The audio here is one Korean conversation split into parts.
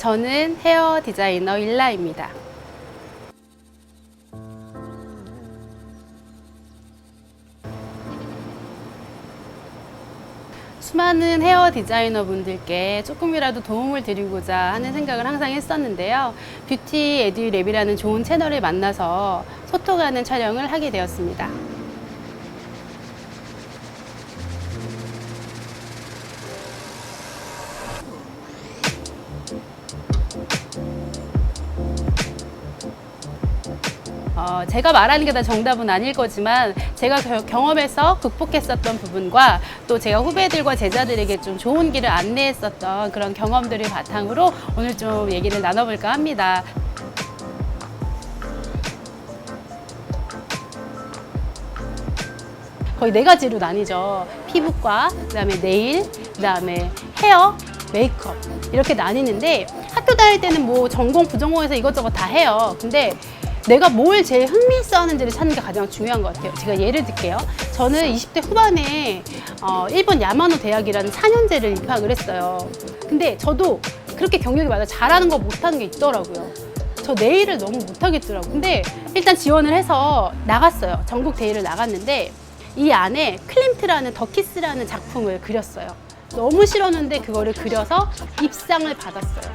저는 헤어 디자이너 일라입니다. 수많은 헤어 디자이너 분들께 조금이라도 도움을 드리고자 하는 생각을 항상 했었는데요. 뷰티 에듀 랩이라는 좋은 채널을 만나서 소통하는 촬영을 하게 되었습니다. 어, 제가 말하는 게 다 정답은 아닐 거지만 제가 겨- 경험해서 극복했었던 부분과 또 제가 후배들과 제자들에게 좀 좋은 길을 안내했었던 그런 경험들을 바탕으로 오늘 좀 얘기를 나눠볼까 합니다. 거의 네 가지로 나뉘죠. 피부과, 그다음에 네일, 그다음에 헤어, 메이크업 이렇게 나뉘는데 학교 다닐 때는 뭐 전공 부전공해서 이것저것 다 해요. 근데 내가 뭘 제일 흥미있어 하는지를 찾는 게 가장 중요한 것 같아요. 제가 예를 들게요. 저는 20대 후반에 어, 일본 야마노 대학이라는 4년제를 입학을 했어요. 근데 저도 그렇게 경력이 많아 잘하는 거 못하는 게 있더라고요. 저 네일을 너무 못하겠더라고요. 근데 일단 지원을 해서 나갔어요. 전국 대회를 나갔는데 이 안에 클림트라는 더키스라는 작품을 그렸어요. 너무 싫었는데 그거를 그려서 입상을 받았어요.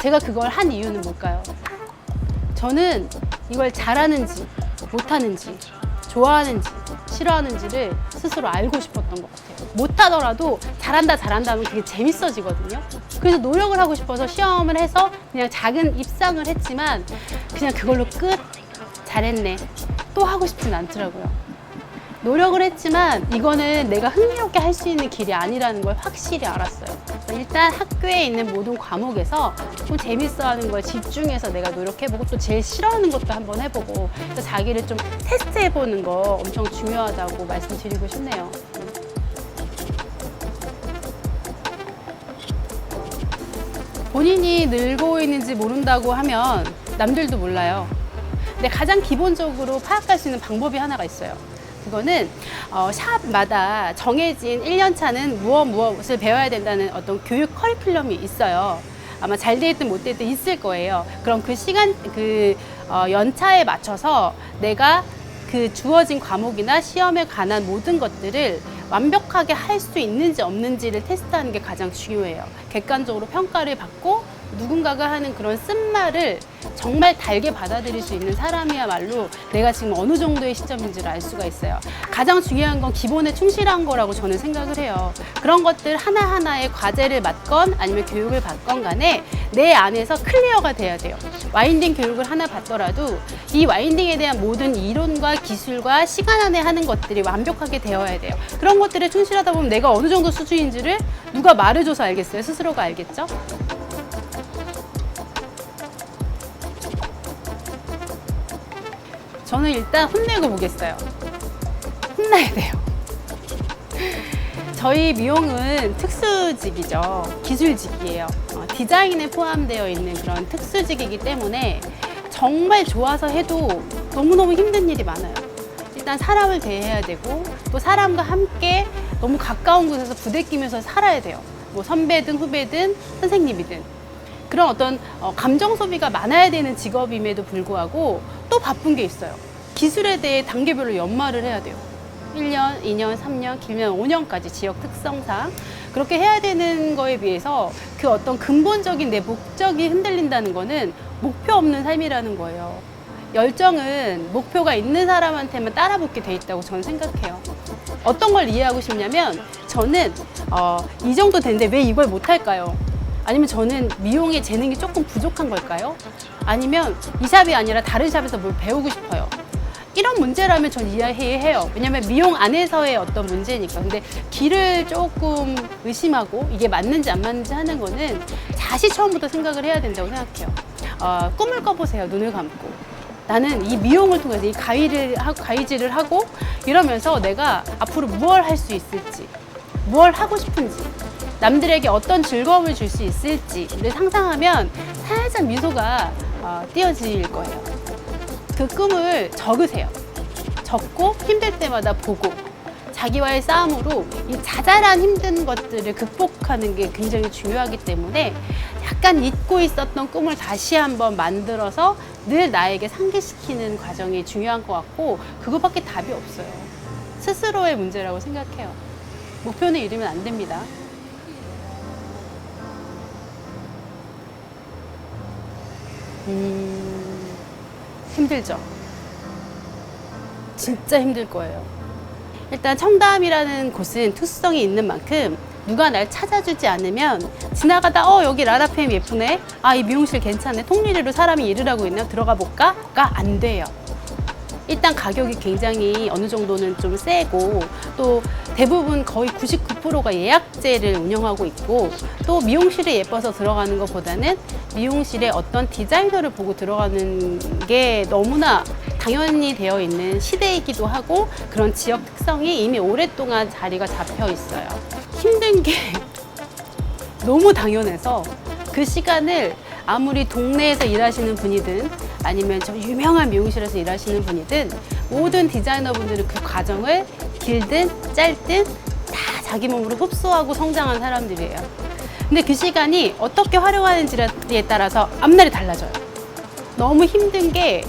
제가 그걸 한 이유는 뭘까요? 저는 이걸 잘하는지 못하는지 좋아하는지 싫어하는지를 스스로 알고 싶었던 것 같아요. 못하더라도 잘한다 잘한다 하면 그게 재밌어지거든요. 그래서 노력을 하고 싶어서 시험을 해서 그냥 작은 입상을 했지만 그냥 그걸로 끝 잘했네 또 하고 싶진 않더라고요. 노력을 했지만 이거는 내가 흥미롭게 할 수 있는 길이 아니라는 걸 확실히 알았어요. 일단 학교에 있는 모든 과목에서 좀 재밌어 하는 걸 집중해서 내가 노력해보고 또 제일 싫어하는 것도 한번 해보고 자기를 좀 테스트해보는 거 엄청 중요하다고 말씀드리고 싶네요. 본인이 늙고 있는지 모른다고 하면 남들도 몰라요. 근데 가장 기본적으로 파악할 수 있는 방법이 하나가 있어요. 그거는 어, 샵마다 정해진 1년 차는 무엇 무엇을 배워야 된다는 어떤 교육 커리큘럼이 있어요. 아마 잘 돼 있든 못 돼 있든 있을 거예요. 그럼 그 시간 그 어, 연차에 맞춰서 내가 그 주어진 과목이나 시험에 관한 모든 것들을 완벽하게 할 수 있는지 없는지를 테스트하는 게 가장 중요해요. 객관적으로 평가를 받고 누군가가 하는 그런 쓴말을 정말 달게 받아들일 수 있는 사람이야말로 내가 지금 어느 정도의 시점인지를 알 수가 있어요. 가장 중요한 건 기본에 충실한 거라고 저는 생각을 해요. 그런 것들 하나하나의 과제를 맡건 아니면 교육을 받건 간에 내 안에서 클리어가 돼야 돼요. 와인딩 교육을 하나 받더라도 이 와인딩에 대한 모든 이론과 기술과 시간 안에 하는 것들이 완벽하게 되어야 돼요. 그런 것들에 충실하다 보면 내가 어느 정도 수준인지를 누가 말해줘서 알겠어요. 스스로가 알겠죠? 저는 일단 혼내고 보겠어요. 혼나야 돼요. 저희 미용은 특수직이죠. 기술직이에요. 어, 디자인에 포함되어 있는 그런 특수직이기 때문에 정말 좋아서 해도 너무너무 힘든 일이 많아요. 일단 사람을 대해야 되고 또 사람과 함께 너무 가까운 곳에서 부대끼면서 살아야 돼요. 뭐 선배든 후배든 선생님이든. 그런 어떤 어, 감정 소비가 많아야 되는 직업임에도 불구하고 또 바쁜 게 있어요. 기술에 대해 단계별로 연말을 해야 돼요. 1년, 2년, 3년, 길면 5년까지 지역 특성상 그렇게 해야 되는 거에 비해서 그 어떤 근본적인 내 목적이 흔들린다는 거는 목표 없는 삶이라는 거예요. 열정은 목표가 있는 사람한테만 따라붙게 돼 있다고 저는 생각해요. 어떤 걸 이해하고 싶냐면 저는 어, 이 정도 되는데 왜 이걸 못할까요? 아니면 저는 미용의 재능이 조금 부족한 걸까요? 아니면 이 샵이 아니라 다른 샵에서 뭘 배우고 싶어요. 이런 문제라면 전 이해해요. 왜냐면 미용 안에서의 어떤 문제니까. 근데 길을 조금 의심하고 이게 맞는지 안 맞는지 하는 거는 다시 처음부터 생각을 해야 된다고 생각해요. 어, 꿈을 꿔보세요. 눈을 감고. 나는 이 미용을 통해서 이 가위를 하고 가위질을 하고 이러면서 내가 앞으로 무엇 할 수 있을지, 무엇 하고 싶은지, 남들에게 어떤 즐거움을 줄 수 있을지를 상상하면 살짝 미소가 어, 띄어질 거예요. 그 꿈을 적으세요. 적고 힘들 때마다 보고 자기와의 싸움으로 이 자잘한 힘든 것들을 극복하는 게 굉장히 중요하기 때문에 약간 잊고 있었던 꿈을 다시 한번 만들어서 늘 나에게 상기시키는 과정이 중요한 것 같고 그거밖에 답이 없어요. 스스로의 문제라고 생각해요. 목표는 이루면 안 됩니다. 음, 힘들죠. 진짜 힘들 거예요. 일단 청담이라는 곳은 특수성이 있는 만큼 누가 날 찾아주지 않으면 지나가다 어 여기 라라팸 예쁘네. 아 이 미용실 괜찮네. 통리리로 사람이 일을 하고 있나 들어가 볼까가 안 돼요 일단 가격이 굉장히 어느 정도는 좀 세고 또 대부분 거의 99%가 예약제를 운영하고 있고 또 미용실이 예뻐서 들어가는 것보다는 미용실에 어떤 디자이너를 보고 들어가는 게 너무나 당연히 되어 있는 시대이기도 하고 그런 지역 특성이 이미 오랫동안 자리가 잡혀 있어요. 힘든 게 너무 당연해서 그 시간을 아무리 동네에서 일하시는 분이든 아니면 저 유명한 미용실에서 일하시는 분이든 모든 디자이너분들은 그 과정을 길든 짧든 다 자기 몸으로 흡수하고 성장한 사람들이에요. 근데 그 시간이 어떻게 활용하는지에 따라서 앞날이 달라져요. 너무 힘든 게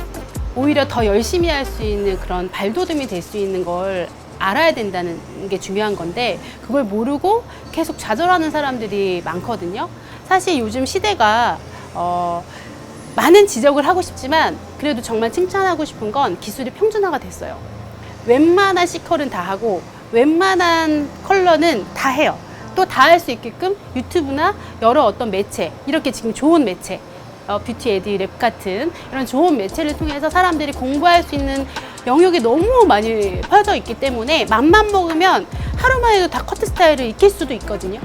오히려 더 열심히 할 수 있는 그런 발돋움이 될 수 있는 걸 알아야 된다는 게 중요한 건데 그걸 모르고 계속 좌절하는 사람들이 많거든요. 사실 요즘 시대가 어, 많은 지적을 하고 싶지만 그래도 정말 칭찬하고 싶은 건 기술이 평준화가 됐어요. 웬만한 C컬은 다 하고 웬만한 컬러는 다 해요. 또 다 할 수 있게끔 유튜브나 여러 어떤 매체 이렇게 지금 좋은 매체 어, 뷰티 에디 랩 같은 이런 좋은 매체를 통해서 사람들이 공부할 수 있는 영역이 너무 많이 퍼져 있기 때문에 맘만 먹으면 하루만 해도 다 커트 스타일을 익힐 수도 있거든요.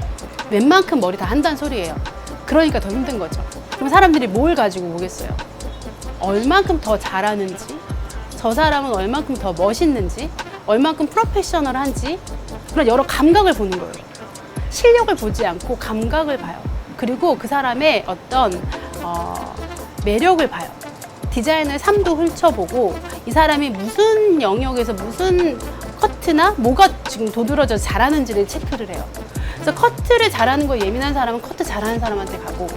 웬만큼 머리 다 한다는 소리예요. 그러니까 더 힘든 거죠. 그럼 사람들이 뭘 가지고 오겠어요? 얼만큼 더 잘하는지, 저 사람은 얼만큼 더 멋있는지, 얼만큼 프로페셔널한지 그런 여러 감각을 보는 거예요. 실력을 보지 않고 감각을 봐요. 그리고 그 사람의 어떤 어, 매력을 봐요. 디자인을 삶도 훑어보고 이 사람이 무슨 영역에서 무슨 커트나 뭐가 지금 도드러져 잘하는지를 체크를 해요. 그래서 커트를 잘하는 거 예민한 사람은 커트 잘하는 사람한테 가고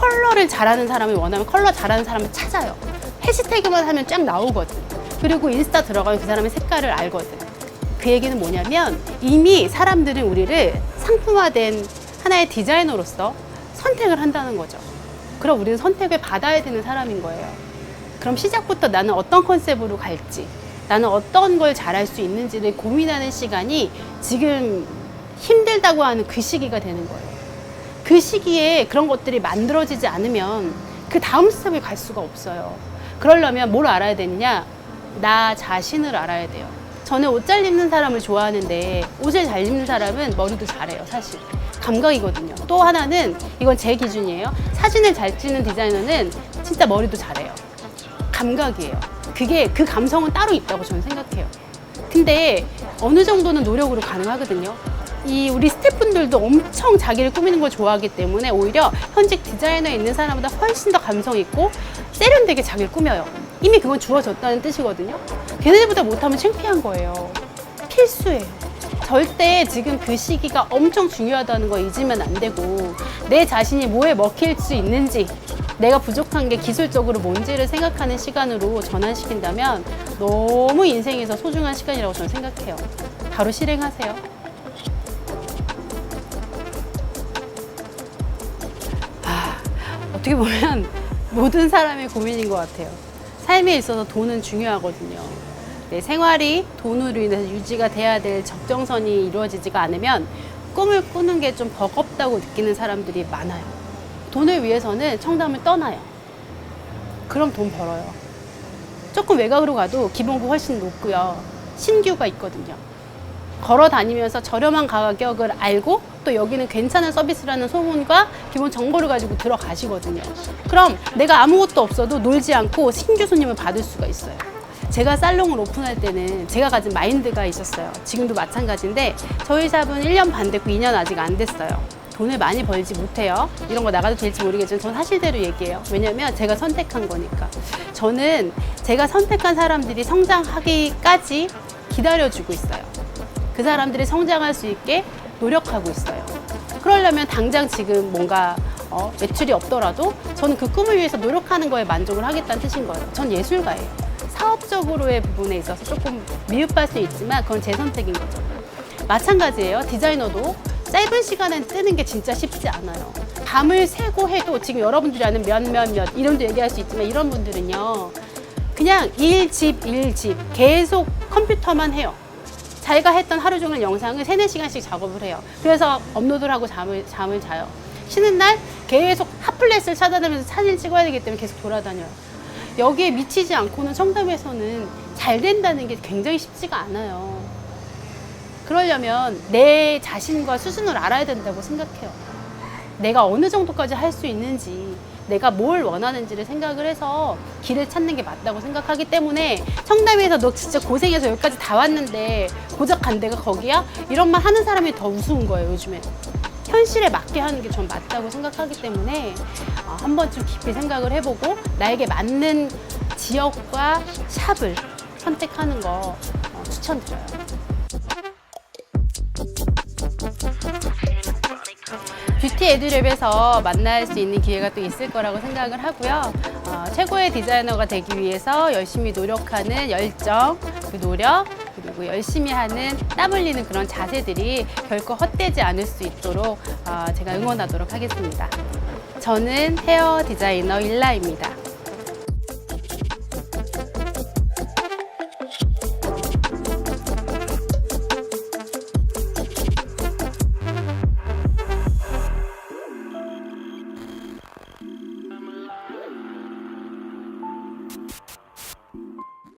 컬러를 잘하는 사람이 원하면 컬러 잘하는 사람을 찾아요. 해시태그만 하면 쫙 나오거든. 그리고 인스타 들어가면 그 사람의 색깔을 알거든. 그 얘기는 뭐냐면 이미 사람들은 우리를 상품화된 하나의 디자이너로서 선택을 한다는 거죠. 그럼 우리는 선택을 받아야 되는 사람인 거예요. 그럼 시작부터 나는 어떤 컨셉으로 갈지, 나는 어떤 걸 잘할 수 있는지를 고민하는 시간이 지금 힘들다고 하는 그 시기가 되는 거예요. 그 시기에 그런 것들이 만들어지지 않으면 그 다음 스텝을 갈 수가 없어요. 그러려면 뭘 알아야 되느냐? 나 자신을 알아야 돼요. 저는 옷 잘 입는 사람을 좋아하는데 옷을 잘 입는 사람은 머리도 잘해요, 사실. 감각이거든요. 또 하나는 이건 제 기준이에요. 사진을 잘 찍는 디자이너는 진짜 머리도 잘해요. 감각이에요. 그게 그 감성은 따로 있다고 저는 생각해요. 근데 어느 정도는 노력으로 가능하거든요. 이 우리 스태프분들도 엄청 자기를 꾸미는 걸 좋아하기 때문에 오히려 현직 디자이너에 있는 사람보다 훨씬 더 감성 있고 세련되게 자기를 꾸며요. 이미 그건 주어졌다는 뜻이거든요. 걔네들보다 못하면 창피한 거예요. 필수예요. 절대 지금 그 시기가 엄청 중요하다는 거 잊으면 안 되고 내 자신이 뭐에 먹힐 수 있는지 내가 부족한 게 기술적으로 뭔지를 생각하는 시간으로 전환시킨다면 너무 인생에서 소중한 시간이라고 저는 생각해요. 바로 실행하세요. 어떻게 보면 모든 사람의 고민인 것 같아요. 삶에 있어서 돈은 중요하거든요. 내 생활이 돈으로 인해서 유지가 돼야 될 적정선이 이루어지지가 않으면 꿈을 꾸는 게 좀 버겁다고 느끼는 사람들이 많아요. 돈을 위해서는 청담을 떠나요. 그럼 돈 벌어요. 조금 외곽으로 가도 기본구 훨씬 높고요. 신규가 있거든요. 걸어 다니면서 저렴한 가격을 알고 또 여기는 괜찮은 서비스라는 소문과 기본 정보를 가지고 들어가시거든요. 그럼 내가 아무것도 없어도 놀지 않고 신규 손님을 받을 수가 있어요. 제가 살롱을 오픈할 때는 제가 가진 마인드가 있었어요. 지금도 마찬가지인데 저희 샵은 1년 반 됐고 2년 아직 안 됐어요. 돈을 많이 벌지 못해요. 이런 거 나가도 될지 모르겠지만 전 사실대로 얘기해요. 왜냐면 제가 선택한 거니까. 저는 제가 선택한 사람들이 성장하기까지 기다려주고 있어요. 그그 사람들이 성장할 수 있게 노력하고 있어요. 그러려면 당장 지금 뭔가 어, 매출이 없더라도 저는 그 꿈을 위해서 노력하는 거에 만족을 하겠다는 뜻인 거예요. 전 예술가예요. 사업적으로의 부분에 있어서 조금 미흡할 수 있지만 그건 제 선택인 거죠. 마찬가지예요. 디자이너도 짧은 시간에 뜨는 게 진짜 쉽지 않아요. 밤을 새고 해도 지금 여러분들이 아는 몇 몇 몇 이름도 얘기할 수 있지만 이런 분들은요. 그냥 일 집 일 집 계속 컴퓨터만 해요. 자기가 했던 하루 종일 영상을 세네 시간씩 작업을 해요. 그래서 업로드를 하고 잠을, 잠을 자요. 쉬는 날 계속 핫플레스를 찾아다니면서 사진 찍어야 되기 때문에 계속 돌아다녀요. 여기에 미치지 않고는 청담에서는 잘 된다는 게 굉장히 쉽지가 않아요. 그러려면 내 자신과 수준을 알아야 된다고 생각해요. 내가 어느 정도까지 할 수 있는지, 내가 뭘 원하는지를 생각을 해서 길을 찾는 게 맞다고 생각하기 때문에 청담에서 너 진짜 고생해서 여기까지 다 왔는데 고작 간 데가 거기야? 이런 말 하는 사람이 더 우스운 거예요, 요즘에. 현실에 맞게 하는 게 전 맞다고 생각하기 때문에 어, 한 번쯤 깊이 생각을 해보고 나에게 맞는 지역과 샵을 선택하는 거 어, 추천드려요. 뷰티 에듀랩에서 만날 수 있는 기회가 또 있을 거라고 생각을 하고요. 어, 최고의 디자이너가 되기 위해서 열심히 노력하는 열정, 그 노력, 그리고 열심히 하는 땀 흘리는 그런 자세들이 결코 헛되지 않을 수 있도록 어, 제가 응원하도록 하겠습니다. 저는 헤어 디자이너 일라입니다.